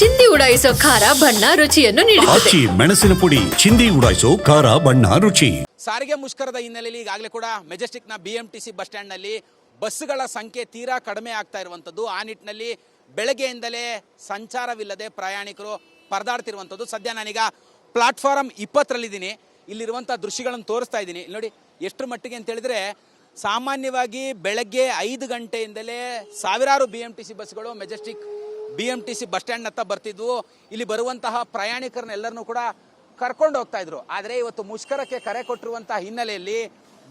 ಚಿಂದಿ ಉಡಾಯಿಸೋ ಖಾರ ಬಣ್ಣ ರುಚಿಯನ್ನು ನೀಡುತ್ತದೆ. ಆಚಿ ಮೆಣಸಿನ ಪುಡಿ ಚಿಂದಿ ಉಡಾಯಿಸೋ ಖಾರ ಬಣ್ಣ ರುಚಿ. ಸಾರಿಗೆ ಮುಷ್ಕರದ ಹಿನ್ನೆಲೆಯಲ್ಲಿ ಈಗಾಗಲೇ ಕೂಡ ಮೆಜೆಸ್ಟಿಕ್ನ B M T C bus ಸ್ಟ್ಯಾಂಡ್ನಲ್ಲಿ ಬಸ್ಸುಗಳ ಸಂಖ್ಯೆ ತೀರಾ ಕಡಿಮೆ ಆಗ್ತಾ ಇರುವಂಥದ್ದು. ಆ ನಿಟ್ಟಿನಲ್ಲಿ ಬೆಳಗ್ಗೆಯಿಂದಲೇ ಸಂಚಾರವಿಲ್ಲದೆ ಪ್ರಯಾಣಿಕರು ಪರದಾಡ್ತಿರುವಂಥದ್ದು. ಸದ್ಯ ನಾನೀಗ ಪ್ಲಾಟ್ಫಾರಮ್ ಇಪ್ಪತ್ತರಲ್ಲಿದ್ದೀನಿ. ಇಲ್ಲಿರುವಂಥ ದೃಶ್ಯಗಳನ್ನು ತೋರಿಸ್ತಾ ಇದ್ದೀನಿ. ಇಲ್ಲಿ ನೋಡಿ ಎಷ್ಟರ ಮಟ್ಟಿಗೆ ಅಂತ ಹೇಳಿದ್ರೆ ಸಾಮಾನ್ಯವಾಗಿ ಬೆಳಗ್ಗೆ ಐದು ಗಂಟೆಯಿಂದಲೇ ಸಾವಿರಾರು ಬಿ ಎಂ ಟಿ ಸಿ ಬಸ್ಗಳು Majestic B M T C bus ಸ್ಟ್ಯಾಂಡ್ನತ್ತ ಬರ್ತಿದ್ವು. ಇಲ್ಲಿ ಬರುವಂತಹ ಪ್ರಯಾಣಿಕರನ್ನೆಲ್ಲರನ್ನೂ ಕೂಡ ಕರ್ಕೊಂಡು ಹೋಗ್ತಾ ಇದ್ರು. ಆದರೆ ಇವತ್ತು ಮುಷ್ಕರಕ್ಕೆ ಕರೆ ಕೊಟ್ಟಿರುವಂತಹ ಹಿನ್ನೆಲೆಯಲ್ಲಿ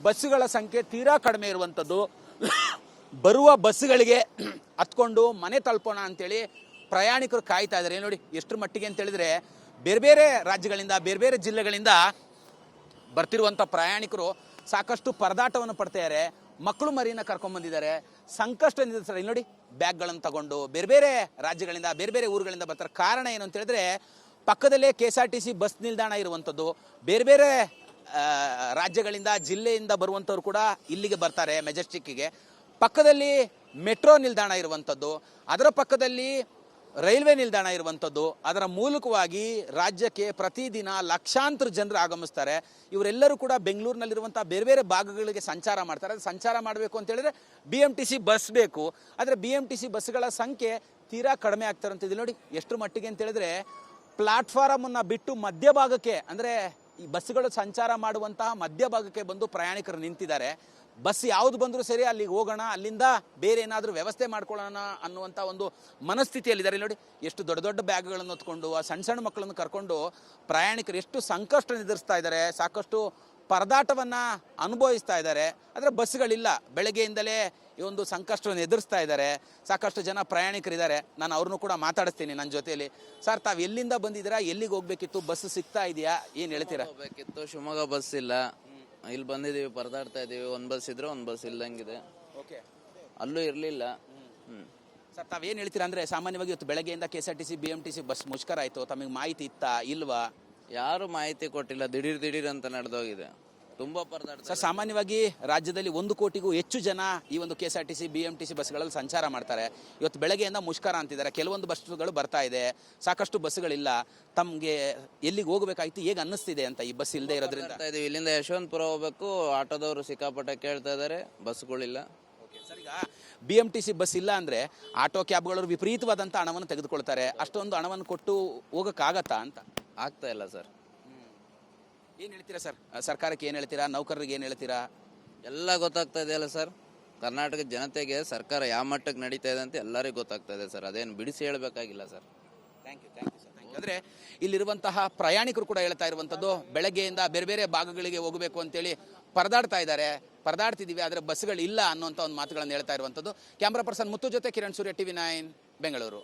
ಬಸ್ಸುಗಳ ಸಂಖ್ಯೆ ತೀರಾ ಕಡಿಮೆ ಇರುವಂಥದ್ದು ಬರುವ ಬಸ್ಸುಗಳಿಗೆ ಹತ್ಕೊಂಡು ಮನೆ ತಲುಪೋಣ ಅಂತೇಳಿ ಪ್ರಯಾಣಿಕರು ಕಾಯ್ತಾ ಇದ್ದಾರೆ ನೋಡಿ, ಎಷ್ಟರ ಮಟ್ಟಿಗೆ ಅಂತ ಹೇಳಿದ್ರೆ ಬೇರೆ ಬೇರೆ ರಾಜ್ಯಗಳಿಂದ, ಬೇರೆ ಬೇರೆ ಜಿಲ್ಲೆಗಳಿಂದ ಬರ್ತಿರುವಂಥ ಪ್ರಯಾಣಿಕರು ಸಾಕಷ್ಟು ಪರದಾಟವನ್ನು ಪಡ್ತಿದ್ದಾರೆ ಮಕ್ಕಳು ಮರಿನ ಕರ್ಕೊಂಡ್ಬಂದಿದ್ದಾರೆ ಸಂಕಷ್ಟ ಸರ್? ಇಲ್ಲಿ ನೋಡಿ, ಬ್ಯಾಗ್ಗಳನ್ನು ತಗೊಂಡು ಬೇರೆ ಬೇರೆ ರಾಜ್ಯಗಳಿಂದ, ಬೇರೆ ಬೇರೆ ಊರುಗಳಿಂದ ಬರ್ತಾರೆ. ಕಾರಣ ಏನು ಅಂತ ಹೇಳಿದ್ರೆ, ಪಕ್ಕದಲ್ಲೇ K S R T C bus ನಿಲ್ದಾಣ ಇರುವಂಥದ್ದು. ಬೇರೆ ಬೇರೆ ರಾಜ್ಯಗಳಿಂದ, ಜಿಲ್ಲೆಯಿಂದ ಬರುವಂಥವ್ರು ಕೂಡ ಇಲ್ಲಿಗೆ ಬರ್ತಾರೆ ಮೆಜೆಸ್ಟಿಕ್ಕಿಗೆ ಪಕ್ಕದಲ್ಲಿ ಮೆಟ್ರೋ ನಿಲ್ದಾಣ ಇರುವಂಥದ್ದು. ಅದರ ಪಕ್ಕದಲ್ಲಿ ರೈಲ್ವೆ ನಿಲ್ದಾಣ ಇರುವಂಥದ್ದು, ಅದರ ಮೂಲಕವಾಗಿ ರಾಜ್ಯಕ್ಕೆ ಪ್ರತಿದಿನ ಲಕ್ಷಾಂತರ ಜನರು ಆಗಮಿಸ್ತಾರೆ. ಇವರೆಲ್ಲರೂ ಕೂಡ ಬೆಂಗಳೂರಿನಲ್ಲಿರುವಂಥ ಬೇರೆ ಬೇರೆ ಭಾಗಗಳಿಗೆ ಸಂಚಾರ ಮಾಡ್ತಾರೆ. ಅದು ಸಂಚಾರ ಮಾಡಬೇಕು ಅಂತ ಹೇಳಿದ್ರೆ B M T C bus ಬೇಕು. ಆದರೆ ಬಿ ಎಂ ಟಿ ಸಿ ಬಸ್ಗಳ ಸಂಖ್ಯೆ ತೀರಾ ಕಡಿಮೆ ಆಗ್ತಾರಂತಿದೆ ನೋಡಿ ಎಷ್ಟು ಮಟ್ಟಿಗೆ ಅಂತ ಹೇಳಿದ್ರೆ ಪ್ಲಾಟ್ಫಾರಮನ್ನು ಬಿಟ್ಟು ಮಧ್ಯಭಾಗಕ್ಕೆ ಅಂದರೆ ಈ ಬಸ್ಗಳು ಸಂಚಾರ ಮಾಡುವಂತಹ ಮಧ್ಯಭಾಗಕ್ಕೆ ಬಂದು ಪ್ರಯಾಣಿಕರು ನಿಂತಿದ್ದಾರೆ. ಬಸ್ ಯಾವುದು ಬಂದರೂ ಸರಿ, ಅಲ್ಲಿಗೆ ಹೋಗೋಣ, ಅಲ್ಲಿಂದ ಬೇರೆ ಏನಾದರೂ ವ್ಯವಸ್ಥೆ ಮಾಡ್ಕೊಳ್ಳೋಣ ಅನ್ನುವಂಥ ಒಂದು ಮನಸ್ಥಿತಿಯಲ್ಲಿದ್ದಾರೆ ನೋಡಿ, ಎಷ್ಟು ದೊಡ್ಡ ದೊಡ್ಡ ಬ್ಯಾಗ್ಗಳನ್ನು ಹೊತ್ಕೊಂಡು, ಆ ಸಣ್ಣ ಸಣ್ಣ ಮಕ್ಕಳನ್ನು ಕರ್ಕೊಂಡು ಪ್ರಯಾಣಿಕರು ಎಷ್ಟು ಸಂಕಷ್ಟ ಎದುರಿಸ್ತಾ ಇದ್ದಾರೆ, ಸಾಕಷ್ಟು ಪರದಾಟವನ್ನು ಅನುಭವಿಸ್ತಾ ಇದ್ದಾರೆ. ಆದರೆ ಬಸ್ಗಳಿಲ್ಲ. ಬೆಳಗ್ಗೆಯಿಂದಲೇ ಈ ಒಂದು ಸಂಕಷ್ಟವನ್ನು ಎದುರಿಸ್ತಾ ಇದ್ದಾರೆ. ಸಾಕಷ್ಟು ಜನ ಪ್ರಯಾಣಿಕರಿದ್ದಾರೆ ನಾನು ಅವ್ರನ್ನೂ ಕೂಡ ಮಾತಾಡಿಸ್ತೀನಿ ನನ್ನ ಜೊತೆಯಲ್ಲಿ. ಸರ್, ತಾವು ಎಲ್ಲಿಂದ ಬಂದಿದ್ದೀರಾ? ಎಲ್ಲಿಗೆ ಹೋಗ್ಬೇಕಿತ್ತು? ಬಸ್ ಸಿಗ್ತಾ ಇದೆಯಾ? ಏನು ಹೇಳ್ತೀರಾ? ಹೋಗ್ಬೇಕಿತ್ತು. ಶಿವಮೊಗ್ಗ ಬಸ್ ಇಲ್ಲ. ಇಲ್ಲಿ ಬಂದಿದೀವಿ ಪರದಾಡ್ತಾ ಇದೀವಿ ಒಂದ್ ಬಸ್ ಇದ್ರೆ ಒಂದ್ ಬಸ್ ಇಲ್ದಂಗಿದೆ. ಓಕೆ. ಅಲ್ಲೂ ಇರ್ಲಿಲ್ಲ. ಹ್ಮ್. ಸರ್ ತಾವೇನ್ ಹೇಳ್ತೀರಾ ಅಂದ್ರೆ ಸಾಮಾನ್ಯವಾಗಿ ಇವತ್ತು ಬೆಳಗ್ಗೆಯಿಂದ K S R T C B M T C bus ಮುಷ್ಕರ ಆಯಿತು. ತಮಗೆ ಮಾಹಿತಿ ಇತ್ತಾ ಇಲ್ವಾ? ಯಾರು ಮಾಹಿತಿ ಕೊಟ್ಟಿಲ್ಲ. ದಿಢೀರ್ ದಿಢೀರ್ ಅಂತ ನಡೆದೋಗಿದೆ. ತುಂಬಾ ಪರದಾಡ್ತಾರೆ ಸರ್ ಸಾಮಾನ್ಯವಾಗಿ ರಾಜ್ಯದಲ್ಲಿ ಒಂದು ಕೋಟಿಗೂ ಹೆಚ್ಚು ಜನ ಈ ಒಂದು K S R T C B M T C ಬಸ್ಗಳಲ್ಲಿ ಸಂಚಾರ ಮಾಡ್ತಾರೆ. ಇವತ್ತು ಬೆಳಗ್ಗೆಯಿಂದ ಮುಷ್ಕರ ಅಂತಿದ್ದಾರೆ. ಕೆಲವೊಂದು ಬಸ್ಗಳು ಬರ್ತಾ ಇದೆ. ಸಾಕಷ್ಟು ಬಸ್ಗಳಿಲ್ಲ. ತಮಗೆ ಎಲ್ಲಿಗೆ ಹೋಗಬೇಕಾಯ್ತು? ಹೇಗೆ ಅನ್ನಿಸ್ತಿದೆ ಅಂತ ಈ ಬಸ್ ಇಲ್ಲದೆ ಇರೋದ್ರಿಂದ? ಇದೀವಿ ಇಲ್ಲಿಂದ ಯಶವಂತಪುರ ಹೋಗ್ಬೇಕು. ಆಟೋದವರು ಸಿಕ್ಕಾಪಟ್ಟೆ ಕೇಳ್ತಾ ಇದ್ದಾರೆ. ಬಸ್ಗಳಿಲ್ಲ. ಸರ್ ಈಗ B M T C bus ಇಲ್ಲ ಅಂದರೆ ಆಟೋ ಕ್ಯಾಬ್ಗಳು ವಿಪರೀತವಾದಂಥ ಹಣವನ್ನು ತೆಗೆದುಕೊಳ್ತಾರೆ. ಅಷ್ಟೊಂದು ಹಣವನ್ನು ಕೊಟ್ಟು ಹೋಗೋಕ್ಕಾಗತ್ತಾ ಅಂತ? ಆಗ್ತಾ ಇಲ್ಲ ಸರ್. ಏನು ಹೇಳ್ತೀರಾ ಸರ್? ಸರ್ಕಾರಕ್ಕೆ ಏನು ಹೇಳ್ತೀರಾ? ನೌಕರರಿಗೆ ಏನು ಹೇಳ್ತೀರಾ? ಎಲ್ಲ ಗೊತ್ತಾಗ್ತಾ ಇದೆಯಲ್ಲ ಸರ್. ಕರ್ನಾಟಕ ಜನತೆಗೆ ಸರ್ಕಾರ ಯಾವ ಮಟ್ಟಕ್ಕೆ ನಡೀತಾ ಇದೆ ಅಂತ ಎಲ್ಲರಿಗೂ ಗೊತ್ತಾಗ್ತಾ ಇದೆ ಸರ್. ಅದೇನು ಬಿಡಿಸಿ ಹೇಳಬೇಕಾಗಿಲ್ಲ sir. Thank you thank you sir thank you ಅಂದರೆ ಇಲ್ಲಿರುವಂತಹ ಪ್ರಯಾಣಿಕರು ಕೂಡ ಹೇಳ್ತಾ ಇರುವಂಥದ್ದು ಬೆಳಗ್ಗೆಯಿಂದ ಬೇರೆ ಬೇರೆ ಭಾಗಗಳಿಗೆ ಹೋಗಬೇಕು ಅಂತೇಳಿ ಪರದಾಡ್ತಾ ಇದ್ದಾರೆ. ಪರದಾಡ್ತಿದ್ದೀವಿ ಆದರೆ ಬಸ್ಗಳು ಇಲ್ಲ ಅನ್ನುವಂಥ ಒಂದು ಮಾತುಗಳನ್ನು ಹೇಳ್ತಾ ಇರುವಂಥದ್ದು. ಕ್ಯಾಮ್ರಾ ಪರ್ಸನ್ ಮುತ್ತು ಜೊತೆ ಕಿರಣ್ ಸೂರ್ಯ ಟಿವಿ ನೈನ್ ಬೆಂಗಳೂರು.